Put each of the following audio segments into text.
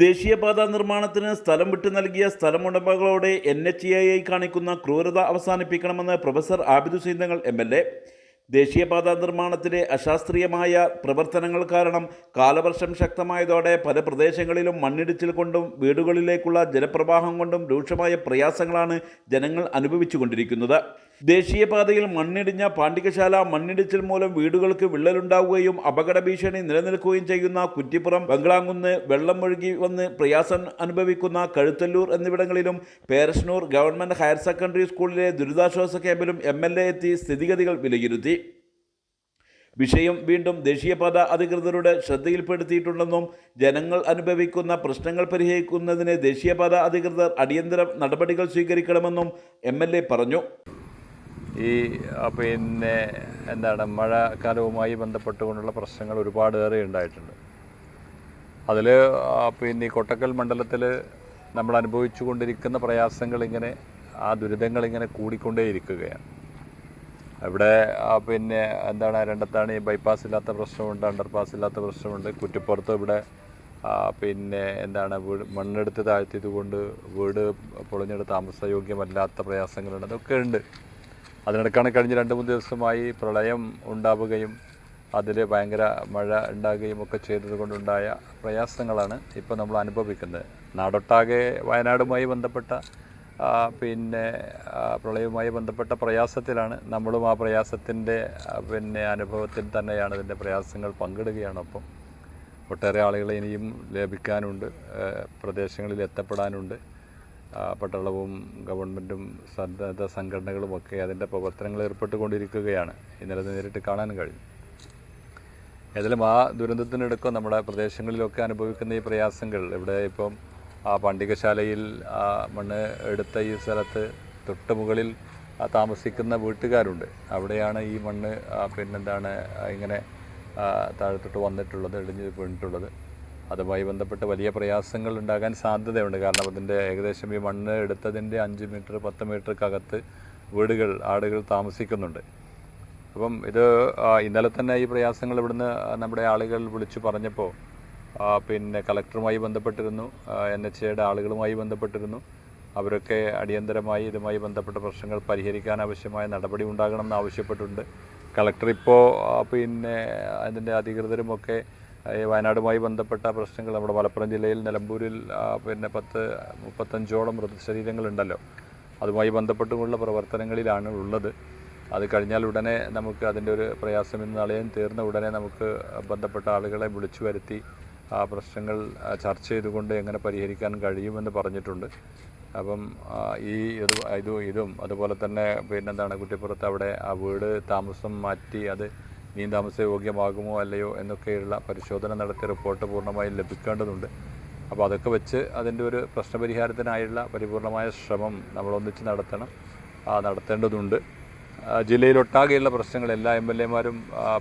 ദേശീയപാത നിർമ്മാണത്തിന് സ്ഥലം വിട്ടു നൽകിയ സ്ഥലമുടമകളോട് എൻ എച്ച് എ കാണിക്കുന്ന ക്രൂരത അവസാനിപ്പിക്കണമെന്ന് പ്രൊഫസർ ആബിദു സീന്തങ്ങൾ എം എൽ എ. ദേശീയപാത നിർമ്മാണത്തിലെ അശാസ്ത്രീയമായ പ്രവർത്തനങ്ങൾ കാരണം കാലവർഷം ശക്തമായതോടെ പല പ്രദേശങ്ങളിലും മണ്ണിടിച്ചിൽ കൊണ്ടും വീടുകളിലേക്കുള്ള ജലപ്രവാഹം കൊണ്ടും രൂക്ഷമായ പ്രയാസങ്ങളാണ് ജനങ്ങൾ അനുഭവിച്ചുകൊണ്ടിരിക്കുന്നത്. ദേശീയപാതയിൽ മണ്ണിടിഞ്ഞ പാണ്ഡികശാല മണ്ണിടിച്ചിൽ മൂലം വീടുകൾക്ക് വിള്ളലുണ്ടാവുകയും അപകട ഭീഷണി നിലനിൽക്കുകയും ചെയ്യുന്ന കുറ്റിപ്പുറം ബംഗ്ലാങ്കുന്ന് വെള്ളം ഒഴുകി വന്ന് പ്രയാസം അനുഭവിക്കുന്ന കഴുത്തല്ലൂർ എന്നിവിടങ്ങളിലും പേരശ്നൂർ ഗവൺമെന്റ് ഹയർ സെക്കൻഡറി സ്കൂളിലെ ദുരിതാശ്വാസ ക്യാമ്പിലും എം എൽ എ എത്തി സ്ഥിതിഗതികൾ വിലയിരുത്തി. വിഷയം വീണ്ടും ദേശീയപാത അധികൃതരുടെ ശ്രദ്ധയിൽപ്പെടുത്തിയിട്ടുണ്ടെന്നും ജനങ്ങൾ അനുഭവിക്കുന്ന പ്രശ്നങ്ങൾ പരിഹരിക്കുന്നതിന് ദേശീയപാത അധികൃതർ അടിയന്തര നടപടികൾ സ്വീകരിക്കണമെന്നും എ പറഞ്ഞു. ഈ പിന്നെ എന്താണ് മഴക്കാലവുമായി ബന്ധപ്പെട്ടുകൊണ്ടുള്ള പ്രശ്നങ്ങൾ ഒരുപാട് ഏറെ ഉണ്ടായിട്ടുണ്ട്. അതിൽ പിന്നെ ഈ കൊട്ടക്കൽ മണ്ഡലത്തിൽ നമ്മൾ അനുഭവിച്ചു കൊണ്ടിരിക്കുന്ന പ്രയാസങ്ങൾ ഇങ്ങനെ ആ ദുരിതങ്ങൾ ഇങ്ങനെ കൂടിക്കൊണ്ടേയിരിക്കുകയാണ്. അവിടെ പിന്നെ എന്താണ് രണ്ടത്താണ് ഈ ബൈപ്പാസ് ഇല്ലാത്ത പ്രശ്നമുണ്ട് അണ്ടർപാസ് ഇല്ലാത്ത പ്രശ്നമുണ്ട്. കുറ്റിപ്പുറത്ത് ഇവിടെ പിന്നെ എന്താണ് വീട് മണ്ണെടുത്ത് താഴ്ത്തിയത് കൊണ്ട് വീട് പൊളിഞ്ഞെടുത്ത് താമസയോഗ്യമല്ലാത്ത പ്രയാസങ്ങളുണ്ട്. അതൊക്കെ ഉണ്ട്. അതിനിടക്കാണ് കഴിഞ്ഞ രണ്ട് മൂന്ന് ദിവസമായി പ്രളയം ഉണ്ടാവുകയും അതിൽ ഭയങ്കര മഴ ഉണ്ടാകുകയും ഒക്കെ ചെയ്തതുകൊണ്ടുണ്ടായ പ്രയാസങ്ങളാണ് ഇപ്പോൾ നമ്മൾ അനുഭവിക്കുന്നത്. നാടൊട്ടാകെ വയനാടുമായി ബന്ധപ്പെട്ട പിന്നെ പ്രളയവുമായി ബന്ധപ്പെട്ട പ്രയാസത്തിലാണ് നമ്മളും ആ പ്രയാസത്തിന്റെ പിന്നെ അനുഭവത്തിൽ തന്നെയാണ് ഇതിന്റെ പ്രയാസങ്ങൾ പങ്കിടുകയാണ് ഒപ്പം. ഒട്ടേറെ ആളുകളെ ഇനിയും ലഭിക്കാനുണ്ട് പ്രദേശങ്ങളിൽ എത്തപ്പെടാനുണ്ട്. പട്ടാളവും ഗവൺമെന്റും സന്നദ്ധ സംഘടനകളുമൊക്കെ അതിന്റെ പ്രവർത്തനങ്ങൾ ഏർപ്പെട്ടുകൊണ്ടിരിക്കുകയാണ്. ഇന്നലെ നേരിട്ട് കാണാൻ കഴിഞ്ഞു ഏതായാലും ആ ദുരന്തത്തിനടുക്കം നമ്മുടെ പ്രദേശങ്ങളിലൊക്കെ അനുഭവിക്കുന്ന ഈ പ്രയാസങ്ങൾ ഇവിടെ ഇപ്പം ആ പണ്ടികശാലയിൽ ആ മണ്ണ് എടുത്ത ഈ സ്ഥലത്ത് തൊട്ട് മുകളിൽ താമസിക്കുന്ന വീട്ടുകാരുണ്ട്. അവിടെയാണ് ഈ മണ്ണ് പിന്നെന്താണ് ഇങ്ങനെ താഴത്തോട്ട് വന്നിട്ടുള്ളത് ഇടിഞ്ഞ് വീണിട്ടുള്ളത്. അതുമായി ബന്ധപ്പെട്ട് വലിയ പ്രയാസങ്ങൾ ഉണ്ടാകാൻ സാധ്യതയുണ്ട്. കാരണം അതിന്റെ ഏകദേശം ഈ മണ്ണ് എടുത്തതിന്റെ അഞ്ച് മീറ്റർ പത്ത് മീറ്റർക്കകത്ത് വീടുകൾ ആടുകൾ താമസിക്കുന്നുണ്ട്. അപ്പം ഇത് ഇന്നലെ തന്നെ ഈ പ്രയാസങ്ങൾ ഇവിടുന്ന് നമ്മുടെ ആളുകൾ വിളിച്ചു പറഞ്ഞപ്പോൾ പിന്നെ കളക്ടറുമായി ബന്ധപ്പെട്ടിരുന്നു എൻ എച്ച് എയുടെ ആളുകളുമായി ബന്ധപ്പെട്ടിരുന്നു. അവരൊക്കെ അടിയന്തരമായി ഇതുമായി ബന്ധപ്പെട്ട പ്രശ്നങ്ങൾ പരിഹരിക്കാൻ ആവശ്യമായ നടപടി ഉണ്ടാകണമെന്ന് ആവശ്യപ്പെട്ടിട്ടുണ്ട്. കളക്ടർ ഇപ്പോൾ പിന്നെ അതിന്റെ അധികൃതരുമൊക്കെ ഈ വയനാടുമായി ബന്ധപ്പെട്ട പ്രശ്നങ്ങൾ നമ്മുടെ മലപ്പുറം ജില്ലയിൽ നിലമ്പൂരിൽ പിന്നെ പത്ത് മുപ്പത്തഞ്ചോളം മൃതശരീരങ്ങളുണ്ടല്ലോ. അതുമായി ബന്ധപ്പെട്ടുമുള്ള പ്രവർത്തനങ്ങളിലാണ് ഉള്ളത്. അത് കഴിഞ്ഞാൽ ഉടനെ നമുക്ക് അതിന്റെ ഒരു പ്രയാസം ഇന്ന് നാളെയും തീർന്ന ഉടനെ നമുക്ക് ബന്ധപ്പെട്ട ആളുകളെ വിളിച്ചു വരുത്തി ആ പ്രശ്നങ്ങൾ ചർച്ച ചെയ്തുകൊണ്ട് എങ്ങനെ പരിഹരിക്കാൻ കഴിയുമെന്ന് പറഞ്ഞിട്ടുണ്ട്. അപ്പം ഈ ഇത് ഇതും ഇതും അതുപോലെ തന്നെ പിന്നെന്താണ് കുറ്റിപ്പുറത്ത് അവിടെ ആ വീട് താമസം മാറ്റി അത് നീ താമസയോഗ്യമാകുമോ അല്ലയോ എന്നൊക്കെയുള്ള പരിശോധന നടത്തിയ റിപ്പോർട്ട് പൂർണമായും ലഭിക്കേണ്ടതുണ്ട്. അപ്പോൾ അതൊക്കെ വെച്ച് അതിന്റെ ഒരു പ്രശ്നപരിഹാരത്തിനായുള്ള പരിപൂർണമായ ശ്രമം നമ്മൾ ഒന്നിച്ച് നടത്തണം നടത്തേണ്ടതുണ്ട്. ജില്ലയിലൊട്ടാകെയുള്ള പ്രശ്നങ്ങൾ എല്ലാ എം എൽ എമാരും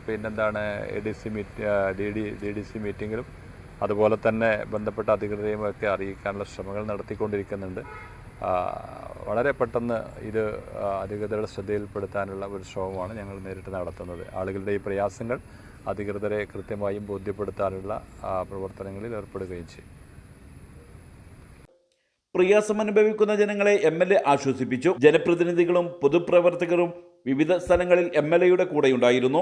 പിന്നെന്താണ് A D C meet D D D D C മീറ്റിങ്ങിലും അതുപോലെ തന്നെ ബന്ധപ്പെട്ട അധികൃതരെയും ഒക്കെ അറിയിക്കാനുള്ള ശ്രമങ്ങൾ നടത്തിക്കൊണ്ടിരിക്കുന്നുണ്ട്. വളരെ പെട്ടെന്ന് ഇത് അധികൃതരുടെ ശ്രദ്ധയിൽപ്പെടുത്താനുള്ള ഒരു ശ്രമമാണ് ഞങ്ങൾ നേരിട്ട് നടത്തുന്നത്. ആളുകളുടെ ഈ പ്രയാസങ്ങൾ അധികൃതരെ കൃത്യമായും ബോധ്യപ്പെടുത്താനുള്ള പ്രവർത്തനങ്ങളിൽ ഏർപ്പെടുകയും ചെയ്യും. പ്രയാസം അനുഭവിക്കുന്ന ജനങ്ങളെ എം എൽ എ ആശ്വസിപ്പിച്ചു. ജനപ്രതിനിധികളും പൊതുപ്രവർത്തകരും വിവിധ സ്ഥലങ്ങളിൽ എം എൽ എയുടെ കൂടെയുണ്ടായിരുന്നു.